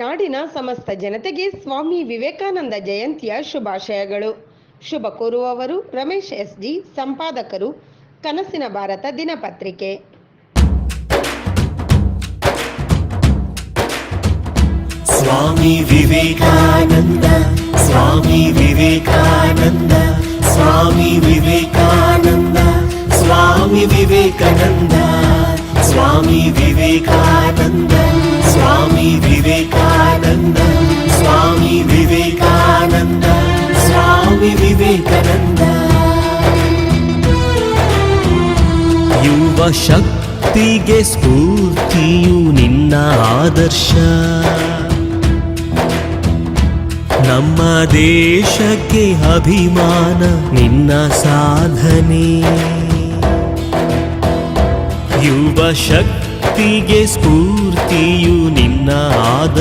ನಾಡಿನ ಸಮಸ್ತ ಜನತೆಗೆ ಸ್ವಾಮಿ ವಿವೇಕಾನಂದ ಜಯಂತಿಯ ಶುಭಾಶಯಗಳು. ಶುಭ ಕೋರುವವರು ರಮೇಶ್ ಎಸ್ ಜಿ ಸಂಪಾದಕರು ಕನಸಿನ ಭಾರತ ದಿನಪತ್ರಿಕೆ. ಸ್ವಾಮಿ ವಿವೇಕಾನಂದ ಸ್ವಾಮಿ ವಿವೇಕಾನಂದ ಸ್ವಾಮಿ ವಿವೇಕಾನಂದ ಸ್ವಾಮಿ ವಿವೇಕಾನಂದ ಸ್ವಾಮಿ ವಿವೇಕಾನಂದ. ವಿವೇಕಾನಂದ, ಸ್ವಾಮಿ ವಿವೇಕಾನಂದ ಸ್ವಾಮಿ ವಿವೇಕಾನಂದ. ಯುವ ಶಕ್ತಿಗೆ ಸ್ಫೂರ್ತಿಯು ನಿನ್ನ ಆದರ್ಶ. ನಮ್ಮ ದೇಶಕ್ಕೆ ಅಭಿಮಾನ ನಿನ್ನ ಸಾಧನೆ. ಯುವ ಶಕ್ತಿಗೆ ಸ್ಫೂರ್ತಿಯು ನಿನ್ನ